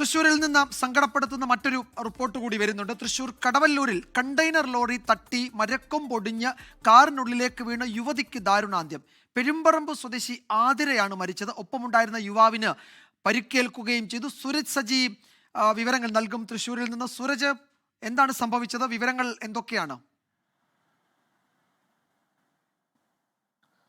തൃശൂരിൽ നിന്ന് സങ്കടപ്പെടുത്തുന്ന മറ്റൊരു റിപ്പോർട്ട് കൂടി വരുന്നുണ്ട്. തൃശ്ശൂർ കടവല്ലൂരിൽ കണ്ടെയ്നർ ലോറി തട്ടി മരക്കും പൊടിഞ്ഞ് കാറിനുള്ളിലേക്ക് വീണ യുവതിക്ക് ദാരുണാന്ത്യം. പെരുമ്പറമ്പ് സ്വദേശി ആതിരയാണ് മരിച്ചത്. ഒപ്പമുണ്ടായിരുന്ന യുവാവിന് പരിക്കേൽക്കുകയും ചെയ്തു. സുരജ് സജി വിവരങ്ങൾ നൽകും തൃശ്ശൂരിൽ നിന്ന്. സുരജ് എന്താണ് സംഭവിച്ചത്? വിവരങ്ങൾ എന്തൊക്കെയാണ്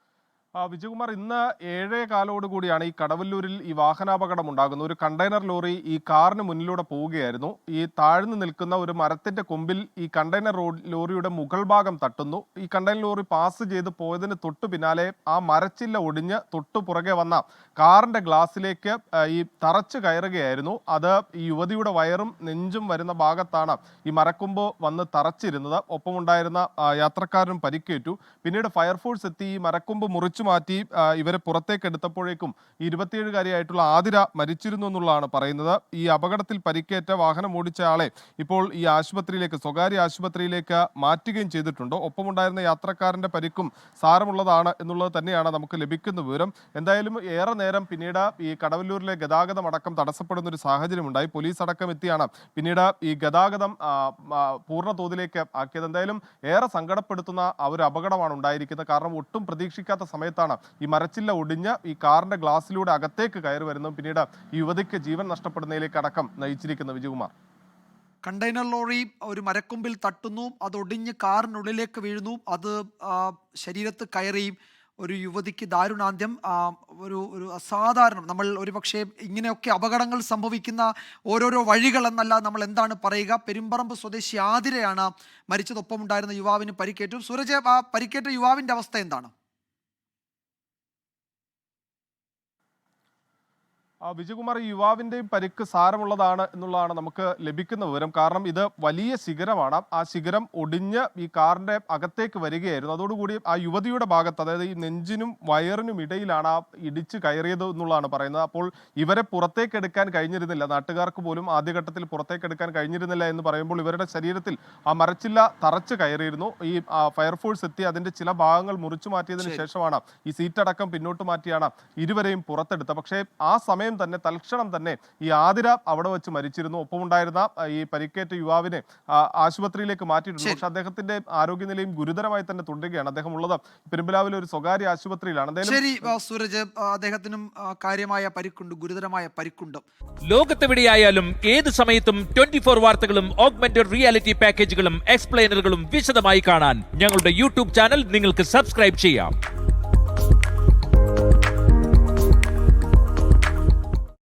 ആ, വിജയകുമാർ ഇന്ന് ഏഴേ കാലോട് കൂടിയാണ് ഈ കടവല്ലൂരിൽ ഈ വാഹനാപകടം ഉണ്ടാകുന്നത്. ഒരു കണ്ടെയ്നർ ലോറി ഈ കാറിന് മുന്നിലൂടെ പോവുകയായിരുന്നു. ഈ താഴ്ന്നു നിൽക്കുന്ന ഒരു മരത്തിന്റെ കൊമ്പിൽ ഈ കണ്ടെയ്നർ ലോറിയുടെ മുകൾ ഭാഗം തട്ടുന്നു. ഈ കണ്ടെയ്നർ ലോറി പാസ് ചെയ്ത് പോയതിന് തൊട്ടു പിന്നാലെ ആ മരച്ചില്ല ഒടിഞ്ഞ് തൊട്ടു പുറകെ വന്ന കാറിന്റെ ഗ്ലാസ്സിലേക്ക് ഈ തറച്ചു കയറുകയായിരുന്നു. അത് ഈ യുവതിയുടെ വയറും നെഞ്ചും വരുന്ന ഭാഗത്താണ് ഈ മരക്കൊമ്പ് വന്ന് തറച്ചിരുന്നത്. ഒപ്പമുണ്ടായിരുന്ന യാത്രക്കാരനും പരിക്കേറ്റു. പിന്നീട് ഫയർഫോഴ്സ് എത്തി ഈ മരക്കൊമ്പ് മുറിച്ചു മാറ്റി ഇവരെ പുറത്തേക്ക് എടുത്തപ്പോഴേക്കും ഇരുപത്തിയേഴുകാരിയായിട്ടുള്ള ആതിര മരിച്ചിരുന്നു എന്നുള്ളതാണ് പറയുന്നത്. ഈ അപകടത്തിൽ പരിക്കേറ്റ വാഹനം ഓടിച്ച ആളെ ഇപ്പോൾ ഈ ആശുപത്രിയിലേക്ക് സ്വകാര്യ ആശുപത്രിയിലേക്ക് മാറ്റുകയും ചെയ്തിട്ടുണ്ട്. ഒപ്പമുണ്ടായിരുന്ന യാത്രക്കാരന്റെ പരിക്കും സാരമുള്ളതാണ് എന്നുള്ളത് തന്നെയാണ് നമുക്ക് ലഭിക്കുന്ന വിവരം. എന്തായാലും ഏറെ നേരം പിന്നീട് ഈ കടവല്ലൂരിലെ ഗതാഗതം അടക്കം തടസ്സപ്പെടുന്ന ഒരു സാഹചര്യം ഉണ്ടായി പോലീസ് അടക്കം എത്തിയാണ് പിന്നീട് ഈ ഗതാഗതം പൂർണ തോതിലേക്ക് ആക്കിയത്. എന്തായാലും ഏറെ സങ്കടപ്പെടുത്തുന്ന ഒരു അപകടമാണ് ഉണ്ടായിരിക്കുന്നത്. കാരണം ഒട്ടും പ്രതീക്ഷിക്കാത്ത സമയത്താണ് ഈ മരച്ചില്ല ഒടിഞ്ഞ് ഈ കാറിന്റെ ഗ്ലാസ്സിലൂടെ അകത്തേക്ക് കയറി വരുന്നതും പിന്നീട് യുവതിക്ക് ജീവൻ നഷ്ടപ്പെടുന്നതിലേക്ക് അടക്കം നയിച്ചിരിക്കുന്നത് വിജയകുമാർ കണ്ടെയ്നർ ലോറി ഒരു മരക്കൊമ്പിൽ തട്ടുന്നു അത് ഒടിഞ്ഞ് കാറിനുള്ളിലേക്ക് വീഴുന്നു അത് ശരീരത്ത് കയറി ഒരു യുവതിക്ക് ദാരുണാന്ത്യം ഒരു ഒരു അസാധാരണം. നമ്മൾ ഒരുപക്ഷെ ഇങ്ങനെയൊക്കെ അപകടങ്ങൾ സംഭവിക്കുന്ന ഓരോരോ വഴികൾ എന്നല്ല നമ്മൾ എന്താണ് പറയുക? പെരുമ്പറമ്പ് സ്വദേശി ആതിരയാണ് മരിച്ചതൊപ്പം ഉണ്ടായിരുന്ന യുവാവിന് പരിക്കേറ്റു. സൂരജ് ആ പരിക്കേറ്റ യുവാവിന്റെ അവസ്ഥ എന്താണ് ആ വിജയകുമാർ ഈ യുവാവിന്റെയും പരിക്ക് സാരമുള്ളതാണ് എന്നുള്ളതാണ് നമുക്ക് ലഭിക്കുന്ന വിവരം. കാരണം ഇത് വലിയ ശിഖരമാണ്. ആ ശിഖരം ഒടിഞ്ഞ് ഈ കാറിന്റെ അകത്തേക്ക് വരികയായിരുന്നു. അതോടുകൂടി ആ യുവതിയുടെ ഭാഗത്ത് അതായത് ഈ നെഞ്ചിനും വയറിനും ഇടയിലാണ് ആ ഇടിച്ച് കയറിയത് എന്നുള്ളതാണ് പറയുന്നത്. അപ്പോൾ ഇവരെ പുറത്തേക്ക് എടുക്കാൻ കഴിഞ്ഞിരുന്നില്ല. നാട്ടുകാർക്ക് പോലും ആദ്യഘട്ടത്തിൽ പുറത്തേക്ക് എടുക്കാൻ കഴിഞ്ഞിരുന്നില്ല എന്ന് പറയുമ്പോൾ ഇവരുടെ ശരീരത്തിൽ ആ മരച്ചില്ല തറച്ച് കയറിയിരുന്നു. ഈ ഫയർഫോഴ്സ് എത്തി അതിന്റെ ചില ഭാഗങ്ങൾ മുറിച്ചു മാറ്റിയതിന് ശേഷമാണ് ഈ സീറ്റടക്കം പിന്നോട്ട് മാറ്റിയാണ് ഇരുവരെയും പുറത്തെടുത്തത്. പക്ഷേ ആ സമയം തന്നെ തൽക്ഷണം തന്നെ ഈ ആതിര അവിടെ വെച്ച് മരിച്ചിരുന്നു. ഒപ്പമുണ്ടായിരുന്ന ഈ പരിക്കേറ്റ യുവാവിനെ ആശുപത്രിയിലേക്ക് മാറ്റിയിട്ടുണ്ട്. പക്ഷെ അദ്ദേഹത്തിന്റെ ആരോഗ്യനിലയും ഗുരുതരമായി തന്നെ തുടരുകയാണ്. അദ്ദേഹം ഉള്ളത് പെരുമ്പലാവിലെ ഒരു സ്വകാര്യ ആശുപത്രിയിലാണ്. എന്തായാലും ശരി സൂരജ്. അദ്ദേഹത്തിനും കാര്യമായ പരിക്കുണ്ട് ഗുരുതരമായ പരിക്കുണ്ട്. ലോകത്തെവിടെയായാലും ഏത് സമയത്തും ട്വന്റി ഫോർ വാർത്തകളും ഓഗ്മെന്റഡ് റിയാലിറ്റി പാക്കേജുകളും എക്സ്പ്ലെയിനറുകളും വിശദമായി കാണാൻ ഞങ്ങളുടെ യൂട്യൂബ് ചാനൽ നിങ്ങൾക്ക് സബ്സ്ക്രൈബ് ചെയ്യാം.